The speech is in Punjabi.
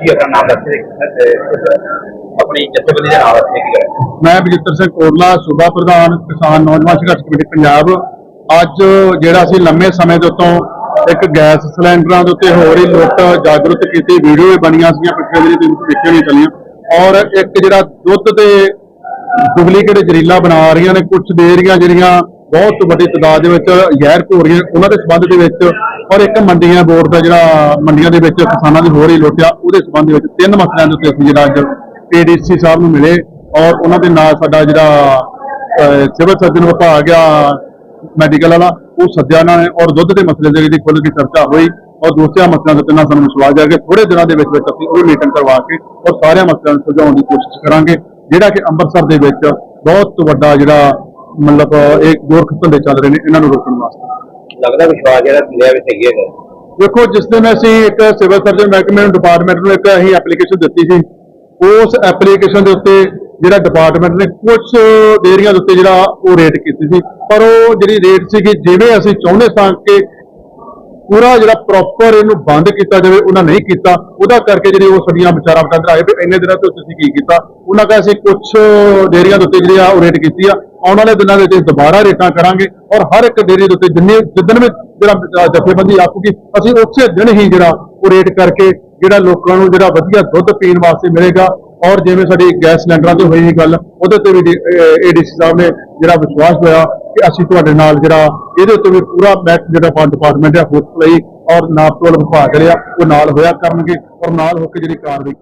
ਕੀ ਆਪਣਾ ਨਾਮ ਦੱਸ ਕੇ ਆਪਣੀ ਜਥੇਬੰਦੀ ਦਾ ਨਾਮ ਦੱਸ ਕੇ ਮੈਂ ਬਜਿੱਤਰ ਸਿੰਘ ਕੋਟਲਾ ਸੂਬਾ ਪ੍ਰਧਾਨ, ਕਿਸਾਨ ਨੌਜਵਾਨ ਸੰਘਰਸ਼ ਕਮੇਟੀ, ਪੰਜਾਬ। ਅੱਜ ਜਿਹੜਾ ਅਸੀਂ ਲੰਮੇ ਸਮੇਂ ਦੇ ਉੱਤੋਂ ਇੱਕ ਗੈਸ ਸਿਲੰਡਰਾਂ ਦੇ ਉੱਤੇ ਹੋ ਰਹੀ ਲੁੱਟ ਜਾਗਰੂਕ ਕੀਤੀ, ਵੀਡੀਓ ਬਣੀਆਂ ਸੀਗੀਆਂ ਪਿਛਲੇ ਦਿਨੀ ਤੁਸੀਂ ਦੇਖਿਆ ਨਹੀਂ ਚੱਲੀਆਂ। ਔਰ ਇੱਕ ਜਿਹੜਾ ਦੁੱਧ ਤੇ ਡੁਪਲੀਕੇਟ ਜ਼ਰੀਲਾ ਬਣਾ ਰਹੀਆਂ ਨੇ ਕੁਝ ਡੇਅਰੀਆਂ ਜਿਹੜੀਆਂ ਬਹੁਤ ਵੱਡੀ ਤਾਦਾਦ ਦੇ ਵਿੱਚ ਜ਼ਹਿਰ ਘੋਰੀਆਂ ਉਹਨਾਂ ਦੇ ਸਬੰਧ ਦੇ ਵਿੱਚ ਔਰ ਇੱਕ ਮੰਡੀਆਂ ਬੋਰਡ ਦਾ ਜਿਹੜਾ ਮੰਡੀਆਂ ਦੇ ਵਿੱਚ ਕਿਸਾਨਾਂ ਦੀ ਹੋ ਰਹੀ ਲੁੱਟਿਆ, ਉਹਦੇ ਸਬੰਧ ਦੇ ਵਿੱਚ ਤਿੰਨ ਮਸਲਿਆਂ ਦੇ ਉੱਤੇ ਅਸੀਂ ਜਿਹੜਾ ਅੱਜ ਏਡੀਸੀ ਸਾਹਿਬ ਨੂੰ ਮਿਲੇ ਔਰ ਉਹਨਾਂ ਦੇ ਨਾਲ ਸਾਡਾ ਜਿਹੜਾ ਸਿਵਲ ਸਰਜਨ ਵਿਭਾਗ ਆ ਮੈਡੀਕਲ ਵਾਲਾ, ਉਹ ਸੱਦਿਆ ਉਹਨਾਂ ਨੇ ਔਰ ਦੁੱਧ ਦੇ ਮਸਲੇ ਦੇ ਜਿਹੜੀ ਖੁੱਲ੍ਹ ਕੇ ਚਰਚਾ ਹੋਈ ਔਰ ਦੂਸਰਿਆਂ ਮਸਲਿਆਂ ਦੇ ਉੱਤੇ ਨਾਲ ਸਾਨੂੰ ਵਿਸ਼ਵਾਸ ਹੈ ਕਿ ਥੋੜੇ ਦਿਨਾਂ ਦੇ ਵਿੱਚ ਵਿੱਚ ਅਸੀਂ ਉਹ ਮੀਟਿੰਗ ਕਰਵਾ ਕੇ ਔਰ ਸਾਰਿਆਂ ਮਸਲਿਆਂ ਨੂੰ ਸੁਲਝਾਉਣ ਦੀ ਕੋਸ਼ਿਸ਼ ਕਰਾਂਗੇ। ਜਿਹੜਾ ਕਿ ਅੰਮ੍ਰਿਤਸਰ ਦੇ ਵਿੱਚ ਬਹੁਤ ਵੱਡਾ ਜਿਹੜਾ ਮਤਲਬ ਇਹ ਗੋਰਖ ਧੰਦੇ ਚੱਲ ਰਹੇ ਨੇ ਇਹਨਾਂ ਨੂੰ ਰੋਕਣ ਵਾਸਤੇ। ਲੱਗਦਾ ਵਿਸ਼ਵਾਸ ਜਿਹੜਾ ਦੁਨੀਆ ਵਿੱਚ ਹੈਗੀ ਹੈ ਦੇਖੋ ਜਿਸ ਦਿਨ ਅਸੀਂ ਇੱਕ ਸਿਵਲ ਸਰਜਨ ਮਹਿਕਮੇ ਨੂੰ ਡਿਪਾਰਟਮੈਂਟ ਨੂੰ ਇੱਕ ਅਸੀਂ ਐਪਲੀਕੇਸ਼ਨ ਦਿੱਤੀ ਸੀ ਉਸ ਐਪਲੀਕੇਸ਼ਨ ਦੇ ਉੱਤੇ ਜਿਹੜਾ ਡਿਪਾਰਟਮੈਂਟ ਨੇ ਕੁਝ ਡੇਅਰੀਆਂ ਦੇ ਉੱਤੇ ਜਿਹੜਾ ਉਹ ਰੇਟ ਕੀਤੀ ਸੀ। ਪਰ ਉਹ ਜਿਹੜੀ ਰੇਟ ਸੀਗੀ ਜਿਵੇਂ ਅਸੀਂ ਚਾਹੁੰਦੇ ਸਾਂ ਕਿ ਪੂਰਾ ਜਿਹੜਾ ਪ੍ਰੋਪਰ ਇਹਨੂੰ ਬੰਦ ਕੀਤਾ ਜਾਵੇ ਉਹਨਾਂ ਨਹੀਂ ਕੀਤਾ। ਉਹਦਾ ਕਰਕੇ ਜਿਹੜੀ ਉਹ ਸਦੀਆਂ ਵਿਚਾਰਾਂ ਵਟਾਂਦਰਾ ਆਏ ਵੀ ਇੰਨੇ ਦਿਨਾਂ ਤੋਂ ਤੁਸੀਂ ਕੀ ਕੀਤਾ? ਉਹਨਾਂ ਕਹਾ ਅਸੀਂ ਕੁਝ ਡੇਅਰੀਆਂ ਦੇ ਉੱਤੇ ਜਿਹੜੀ ਆ ਉਹ ਰੇਟ ਕੀਤੀ ਆ। ਆਉਣ ਵਾਲੇ ਦਿਨਾਂ ਦੇ ਵਿੱਚ ਦੁਬਾਰਾ ਰੇਟਾਂ ਕਰਾਂਗੇ ਔਰ ਹਰ ਇੱਕ ਡੇਅਰੀ ਦੇ ਉੱਤੇ ਜਿੰਨੇ ਜਿੱਦਣ ਵੀ ਜਿਹੜਾ ਅ, ਜਥੇਬੰਦੀ ਆਖੂਗੀ ਅਸੀਂ ਉਸੇ ਦਿਨ ਹੀ ਜਿਹੜਾ ਉਹ ਰੇਟ ਕਰਕੇ ਜਿਹੜਾ ਲੋਕਾਂ ਨੂੰ ਜਿਹੜਾ ਵਧੀਆ ਦੁੱਧ ਪੀਣ ਵਾਸਤੇ ਮਿਲੇਗਾ। ਔਰ ਜਿਵੇਂ ਸਾਡੀ ਗੈਸ ਸਿਲੰਡਰਾਂ ਤੇ ਹੋਈ ਸੀ ਗੱਲ ਉਹਦੇ ਤੇ ਵੀ ਏਡੀਸੀ ਸਾਹਿਬ ਨੇ ਜਿਹੜਾ ਵਿਸ਼ਵਾਸ ਹੋਇਆ ਕਿ ਅਸੀਂ ਤੁਹਾਡੇ ਨਾਲ ਜਿਹੜਾ ਇਹਦੇ ਉੱਤੇ ਵੀ ਪੂਰਾ ਮੈਕ ਜਿਹੜਾ ਫੰਡ ਡਿਪਾਰਟਮੈਂਟ ਹੈ ਫੋਰਸ ਲਈ ਔਰ ਨਾਪਤੋਲ ਵਿਭਾਗ ਰਿਹਾ ਉਹ ਨਾਲ ਹੋਇਆ ਕਰਨਗੇ ਔਰ ਨਾਲ ਹੋ ਕੇ ਜਿਹੜੀ ਕਾਰਵਾਈ